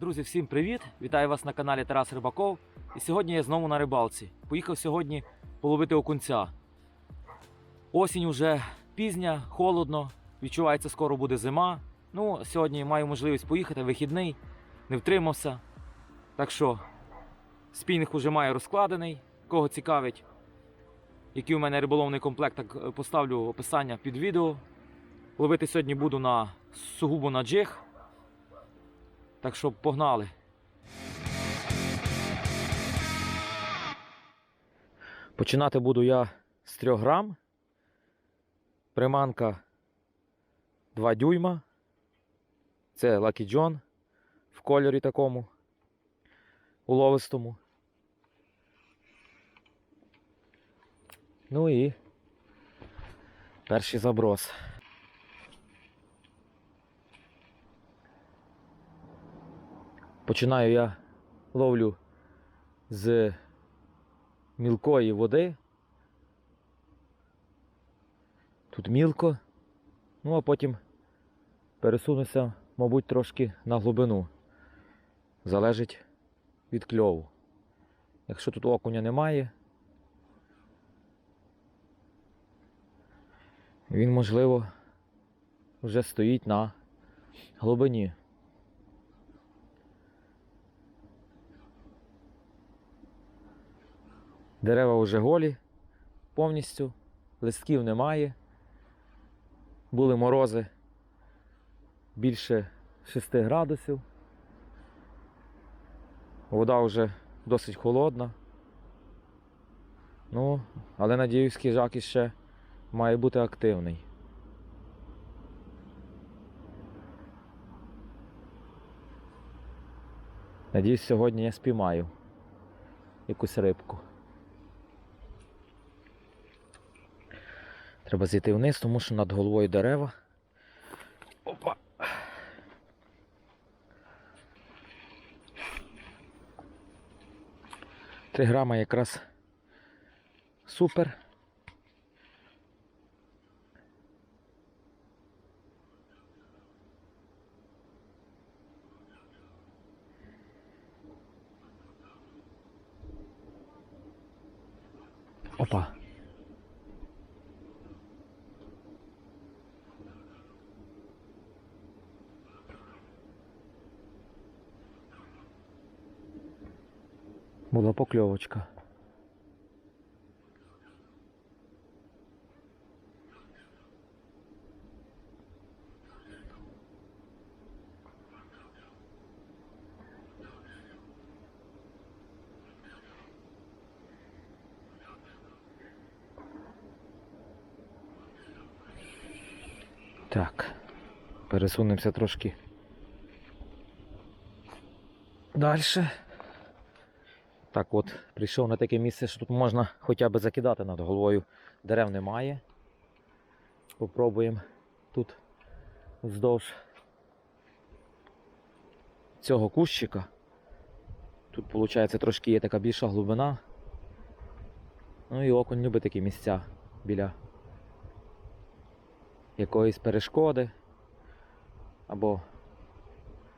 Друзі, всім привіт! Вітаю вас на каналі Тарас Рибаков. І сьогодні я знову на рибалці. Поїхав сьогодні половити окунця. Осінь уже пізня, холодно, відчувається, скоро буде зима. Ну, сьогодні маю можливість поїхати, вихідний, не втримався. Так що, спінг уже маю розкладений. Кого цікавить, який у мене риболовний комплект, так е, поставлю описання під відео. Ловити сьогодні буду на сугубо на джиг. Так що погнали. Починати буду я з 3 грам. Приманка 2 дюйма. Це Lucky John в кольорі такому уловистому. Ну і перший заброс. Починаю я ловлю з мілкої води. Тут мілко. Ну а потім пересунуся, мабуть, трошки на глибину. Залежить від кльову. Якщо тут окуня немає, він, можливо, вже стоїть на глибині. Дерева вже голі повністю, листків немає. Були морози більше 6 градусів. Вода вже досить холодна. Ну, але надіюсь, кіжак іще має бути активний. Надіюсь, сьогодні я спіймаю якусь рибку. Треба зійти вниз, тому що над головою дерева. Опа. Три грама якраз супер. Опа. Була покльовочка. Так, пересунемося трошки дальше. Так от, прийшов на таке місце, що тут можна хоча б закидати над головою. Дерев немає. Попробуємо тут вздовж цього кущика. Тут, виходить, трошки є така більша глибина. Ну і окунь любить такі місця біля якоїсь перешкоди або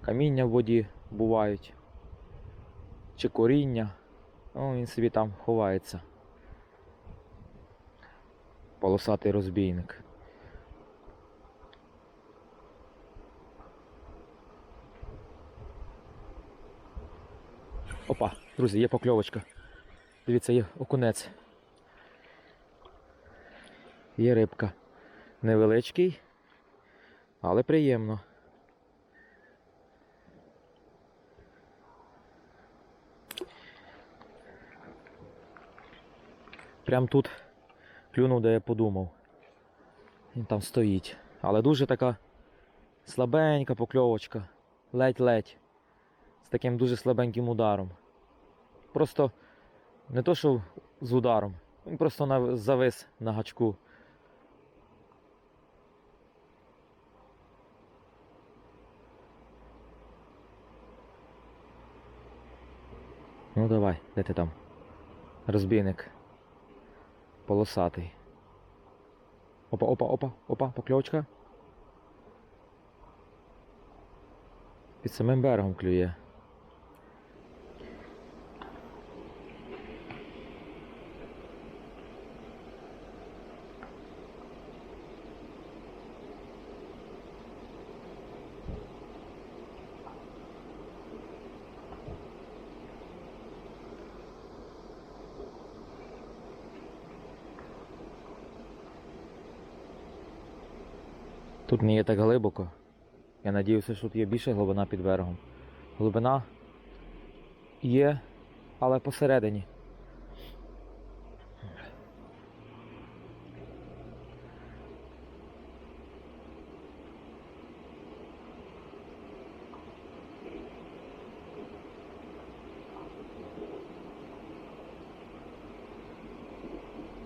каміння в воді бувають, чи коріння. Ну, він собі там ховається. Полосатий розбійник. Опа, друзі, є покльовочка. Дивіться, є окунець. Є рибка. Невеличкий, але приємно. Прям тут клюнув, де я подумав. Він там стоїть. Але дуже така слабенька покльовочка. Ледь-ледь. З таким дуже слабеньким ударом. Просто не то, що з ударом. Він просто завис на гачку. Ну давай, де ти там? Розбійник. Полосатий. Опа, опа, опа, опа, покльовочка. Під самим берегом клює. Тут не є так глибоко. Я надіюся, що тут є більше глибина під берегом. Глибина є, але посередині.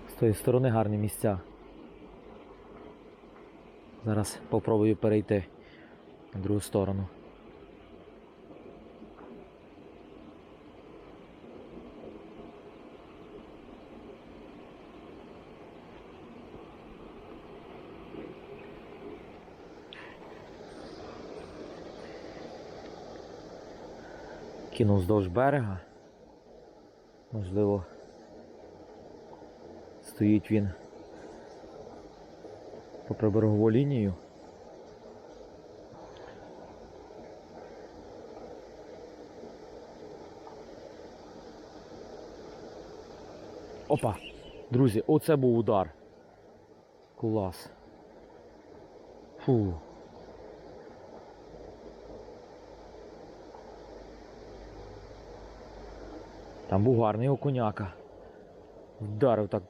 З тої сторони гарні місця. Зараз попробую перейти на другу сторону. Кинув вздовж берега. Можливо, стоїть він попри берегову лінію. Опа! Друзі, оце був удар. Клас. Фу. Там був гарний окуняка. Вдарив так.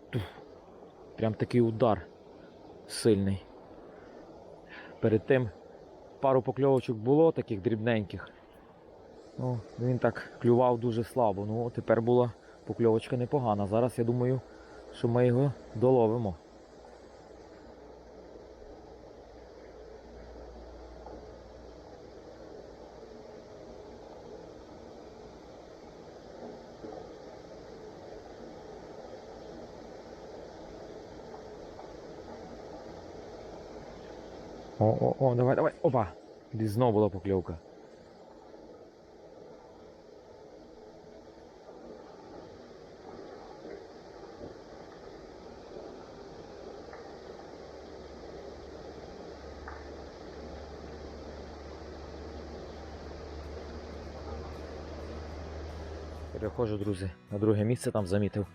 Прям такий удар сильний. Перед тим пару покльовочок було таких дрібненьких. Ну, він так клював дуже слабо. Ну, тепер була покльовочка непогана. Зараз я думаю, що ми його доловимо. О, о, о, давай, давай, опа! Десь знову була покльовка. Переходжу, друзі, на друге місце там замітив.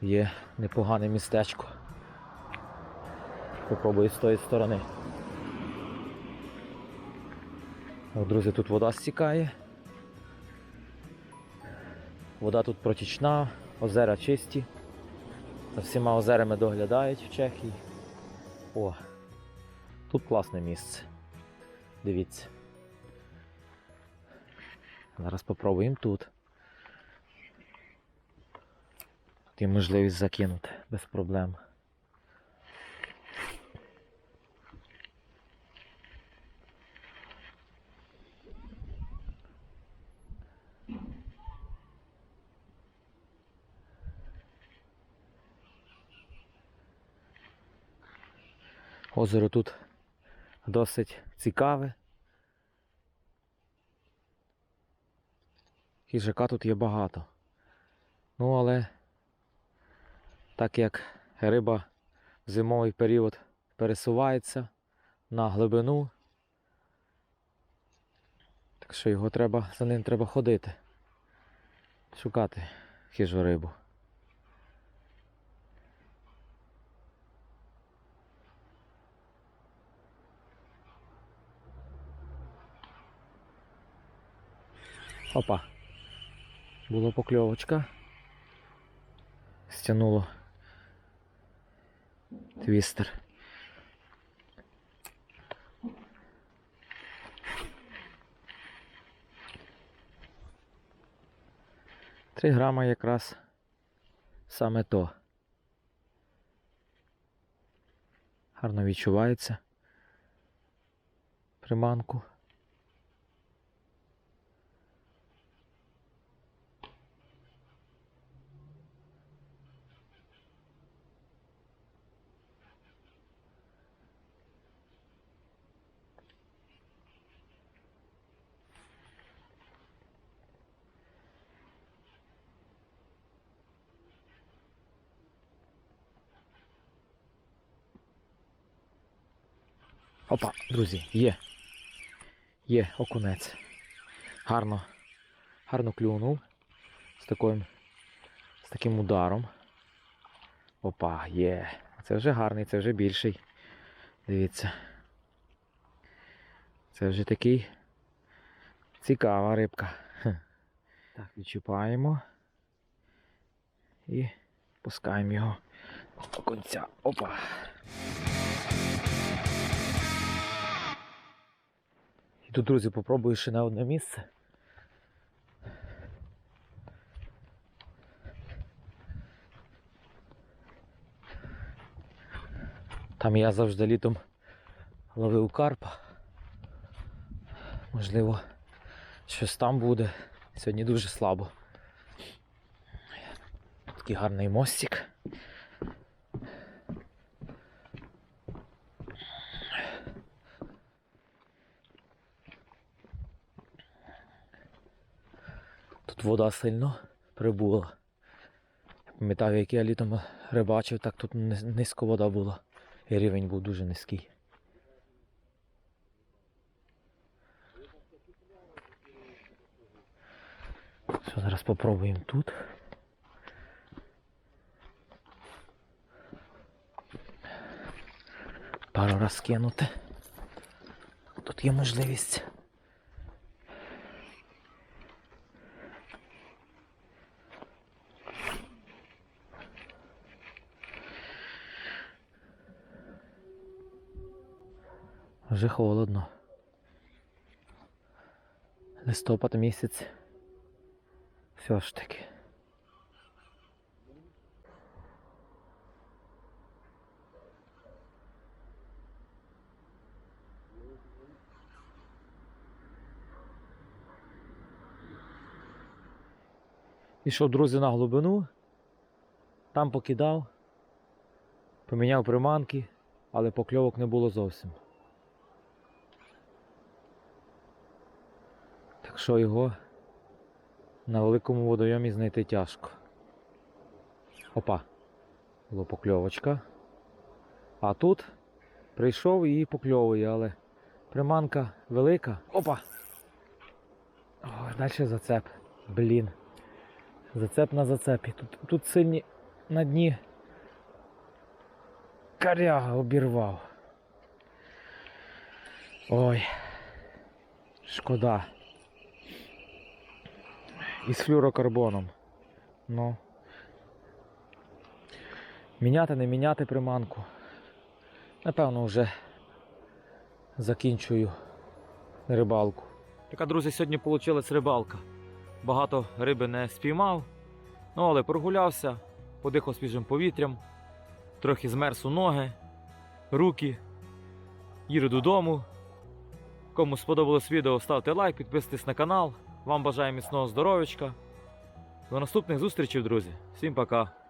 Є непогане містечко. Попробую з тої сторони. Друзі, тут вода стікає. Вода тут протічна, озера чисті. За всіма озерами доглядають в Чехії. О, тут класне місце. Дивіться. Зараз попробуємо тут. Тут є можливість закинути без проблем. Озеро тут досить цікаве. Хижака тут є багато. Ну, але так як риба в зимовий період пересувається на глибину, так що його треба, за ним треба ходити, шукати хижу рибу. Опа. Була покльовочка. Стянуло твістер. Три грама якраз саме то. Гарно відчувається приманку. Опа, друзі, є. Є окунець. Гарно. Гарно клюнув. З таким, з таким ударом. Опа, є. Це вже гарний, це вже більший. Дивіться. Це вже такий цікава рибка. Так, відчіпаємо. І пускаємо його до кінця. Опа. Тут, друзі, попробую ще на одне місце. Там я завжди літом ловив карпа. Можливо, щось там буде. Сьогодні дуже слабо. Такий гарний мостик. Тут вода сильно прибула. Пам'ятаю, як я літом рибачив, так тут низько вода була. І рівень був дуже низький. Що, зараз попробуємо тут. Пару раз кинути. Тут є можливість. Вже холодно. Листопад місяць. Все ж таки. Пішов, друзі, на глибину. Там покидав. Поміняв приманки, але покльовок не було зовсім. Так що його на великому водойомі знайти тяжко. Опа. Була покльовочка. А тут прийшов і покльовує, але приманка велика. Опа! Ой, далі зацеп. Блін. Зацеп на зацепі. Тут, тут сильні на дні. Каряга обірвав. Ой. Шкода. Із флюрокарбоном. Ну. Міняти, не міняти приманку. Напевно, вже закінчую рибалку. Така, друзі, сьогодні вийшла рибалка. Багато риби не спіймав. Ну, але прогулявся, подихав свіжим повітрям, трохи змерз у ноги, руки. Їду додому. Кому сподобалось відео, ставте лайк, підписуйтесь на канал. Вам бажаю міцного здоров'ячка. До наступних зустрічей, друзі. Всім пока.